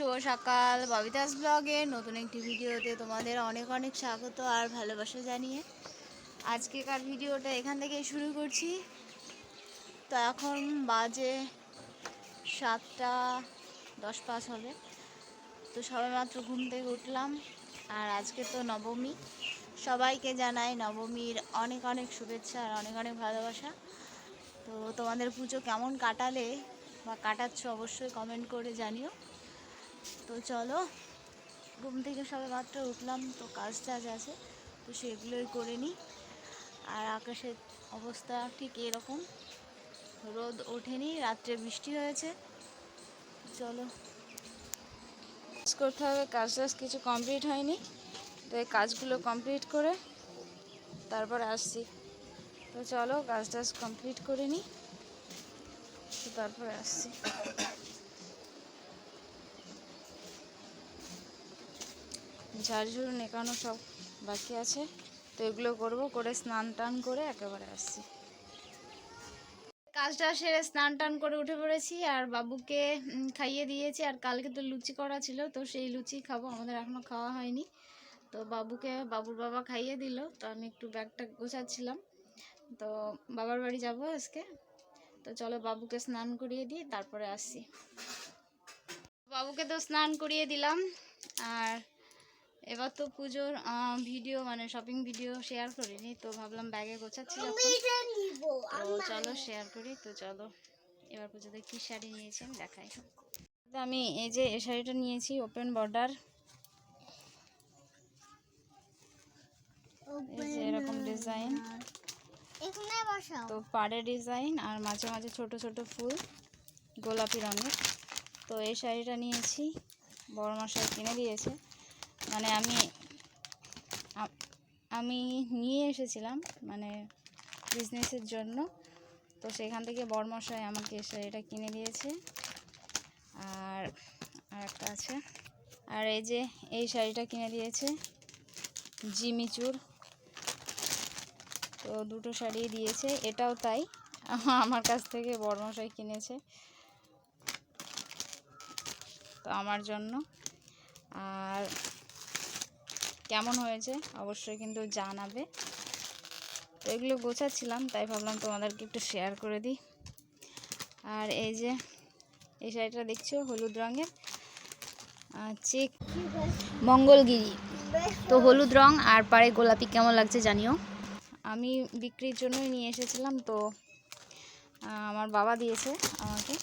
শুভ সকাল, ববিতাস ব্লগের নতুন একটি ভিডিওতে তোমাদের অনেক অনেক স্বাগত আর ভালোবাসা জানিয়ে। আজকেকার ভিডিওটা এখান থেকে শুরু করছি। তো এখন বাজে সাতটা, দশ পাঁচ হবে। তো সবাই মাত্র ঘুম থেকে উঠলাম আর আজকে তো নবমী। সবাইকে জানাই নবমীর অনেক অনেক শুভেচ্ছা আর অনেক অনেক ভালোবাসা। তো তোমাদের পুজো কেমন কাটালে বা কাটাচ্ছ অবশ্যই কমেন্ট করে জানিও। তো চলো, ঘুম থেকে সবে মাত্র উঠলাম, তো কাজ টাজ আছে, তো সেগুলোই করে নিই। আর আকাশের অবস্থা ঠিক এরকম। রোদ ওঠেনি, রাত্রে বৃষ্টি হয়েছে। চলো। কাজ করতে হবে, কাজ টাজ কিছু কমপ্লিট হয়নি। তো এই কাজগুলো কমপ্লিট করে তারপর আসছি। তো চলো, কাজ টাজ কমপ্লিট করে নিই। তো তারপরে আসছি। ঝাড়ঝুড় নেকানো সব বাকি আছে। তো এগুলো করব, করে স্নান টান করে একেবারে আসছি। কাজটা সেরে স্নান টান করে উঠে পড়েছি, আর বাবুকে খাইয়ে দিয়েছি। আর কালকে তো লুচি করা ছিল, তো সেই লুচি খাব, আমাদের এখনও খাওয়া হয়নি। তো বাবুকে, বাবুর বাবা খাইয়ে দিল, তো আমি একটু ব্যাগটা গোছাচ্ছিলাম। তো বাবার বাড়ি যাব আজকে। তো চলো বাবুকে স্নান করিয়ে দিই, তারপরে আসছি। বাবুকে তো স্নান করিয়ে দিলাম, আর এবার তো পুজোর ভিডিও মানে শপিং ভিডিও শেয়ার করিনি তো ভাবলাম ব্যাগে গোছাচ্ছি তো চলো শেয়ার করি তো চলো। এবার পুজোতে কী শাড়ি নিয়েছি আমি দেখাই। তো আমি এই যে এ শাড়িটা নিয়েছি ওপেন বর্ডার এরকম ডিজাইন তো পাড়ে ডিজাইন আর মাঝে মাঝে ছোট ছোট ফুল গোলাপি রঙের। তো এই শাড়িটা নিয়েছি বড় মশাই কিনে দিয়েছে। মানে আমি আমি নিয়ে এসেছিলাম মানে বিজনেসের জন্য। তো সেখান থেকে বড় মশাই আমাকে এই শাড়িটা কিনে দিয়েছে। আর আর একটা আছে। আর এই যে, এই শাড়িটা কিনে দিয়েছে জিমিচুর তো দুটো শাড়ি দিয়েছে, এটাও তাই। আমার কাছ থেকে বড়মশাই কিনেছে। তো আমার জন্য। আর কেমন হয়েছে অবশ্যই কিন্তু জানাবে। তো এগুলো গোছাচ্ছিলাম, তাই ভাবলাম তোমাদেরকে একটু শেয়ার করে দিই। আর এই যে, এই শাড়িটা দেখছ, হলুদ রঙের? চেক মঙ্গলগিরি। তো হলুদ রং আর পাড়ে গোলাপি কেমন লাগছে জানিও। আমি বিক্রির জন্যই নিয়ে এসেছিলাম, তো আমার বাবা দিয়েছে আমাকে।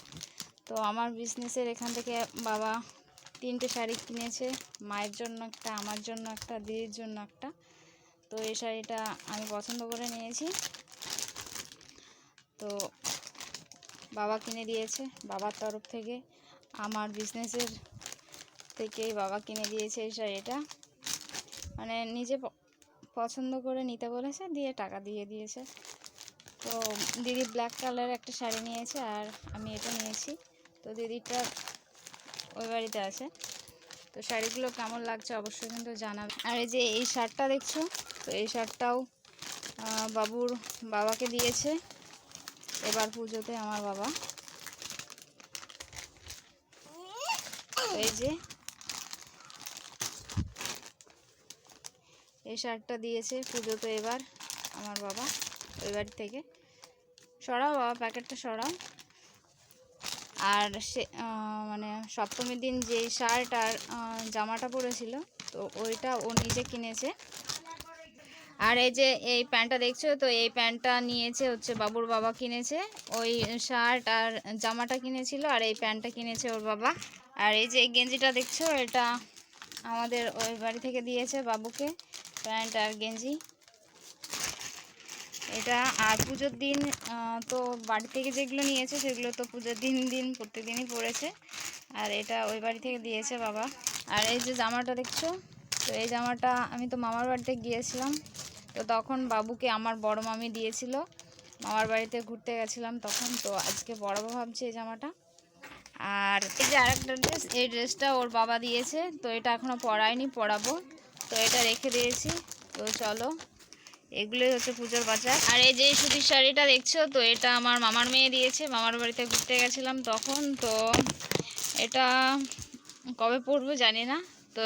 তো আমার বিজনেসের এখান থেকে বাবা তিনটে শাড়ি কিনেছে, মায়ের জন্য একটা, আমার জন্য একটা, দিদির জন্য একটা। তো এই শাড়িটা আমি পছন্দ করে নিয়েছি। তো বাবা কিনে দিয়েছে, বাবার তরফ থেকে। আমার বিজনেসের থেকেই বাবা কিনে দিয়েছে এই শাড়িটা। মানে নিজে পছন্দ করে নিতে বলেছে, দিয়ে টাকা দিয়ে দিয়েছে। তো দিদি ব্ল্যাক কালার একটা শাড়ি নিয়েছে, আর আমি এটা নিয়েছি। তো দিদিটা ওই বাড়িতে আছে। তো শাড়িগুলো কেমন লাগছে অবশ্যই কিন্তু জানাবে। আর এই যে এই শার্টটা দেখছ? তো এই শার্টটাও বাবুর বাবাকে দিয়েছে। এবার পুজোতে আমার বাবা। এই যে এই শার্টটা দিয়েছে পুজোতে এবার আমার বাবা, ওই বাড়ি থেকে। সরাও বাবা, প্যাকেটটা সরাও। আর সে মানে সপ্তমীর দিন যেই শার্ট আর জামাটা পরেছিল, তো ওইটা ও নিজে কিনেছে। আর এই যে এই প্যান্টটা দেখছ তো, এই প্যান্টটা নিয়েছে হচ্ছে বাবুর বাবা কিনেছে। ওই শার্ট আর জামাটা কিনেছিল আর এই প্যান্টটা কিনেছে ওর বাবা। আর এই যে গেঞ্জিটা দেখছ, এটা আমাদের ওই বাড়ি থেকে দিয়েছে বাবুকে, প্যান্ট আর গেঞ্জি। এটা আর পুজোর দিন তো বাড়ি থেকে যেগুলো নিয়েছে সেগুলো তো পুজোর দিন দিন, প্রত্যেকদিনই পড়েছে। আর এটা ওই বাড়ি থেকে দিয়েছে বাবা। আর এই যে জামাটা দেখছ? তো এই জামাটা আমি তো মামার বাড়িতে গিয়েছিলাম। তো তখন বাবুকে আমার বড় মামি দিয়েছিল। মামার বাড়িতে ঘুরতে গেছিলাম তখন। তো আজকে পরাবো ভাবছি এই জামাটা। আর এই যে আরেকটা ড্রেস এই ড্রেসটা ওর বাবা দিয়েছে। তো এটা এখনও পরায়নি, পরাবো। তো এটা রেখে দিয়েছি। তো চলো এগুলোই হচ্ছে পুজোর বাজার। আর এই যে সুতির শাড়িটা দেখছ, তো এটা আমার মামার মেয়ে দিয়েছে। মামার বাড়িতে ঘুরতে গেছিলাম তখন, তো এটা কবে পরবো জানি না। তো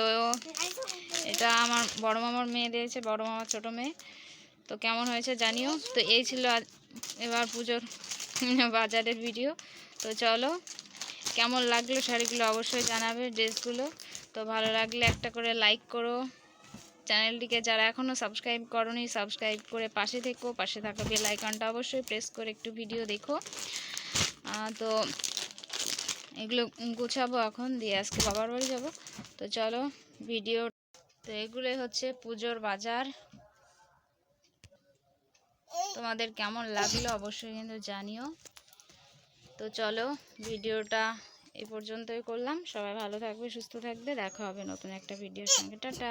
এটা আমার বড় মামার মেয়ে দিয়েছে, বড় মামার ছোট মেয়ে। তো কেমন হয়েছে জানিও। তো এই ছিল এবার পুজোর বাজারের ভিডিও। তো চলো, কেমন লাগল শাড়িগুলো অবশ্যই জানাবে ড্রেসগুলো। তো ভালো লাগলে একটা করে লাইক করো। চ্যানেলটিকে যারা এখনও সাবস্ক্রাইব করনি সাবস্ক্রাইব করে পাশে থেকো, পাশে থাকা বেল আইকনটা অবশ্যই প্রেস করে একটু ভিডিও দেখো। তো এগুলো গুছাবো এখন, দিয়ে আজকে বাবার বাড়ি যাব। তো চলো ভিডিও তো এগুলোই হচ্ছে পুজোর বাজার। তোমাদের কেমন লাগল অবশ্যই কিন্তু জানিও। তো চলো ভিডিওটা এই পর্যন্তই করলাম। সবাই ভালো থাকবে, সুস্থ থাকবে। দেখা হবে নতুন একটা ভিডিওর সঙ্গে। টাটা।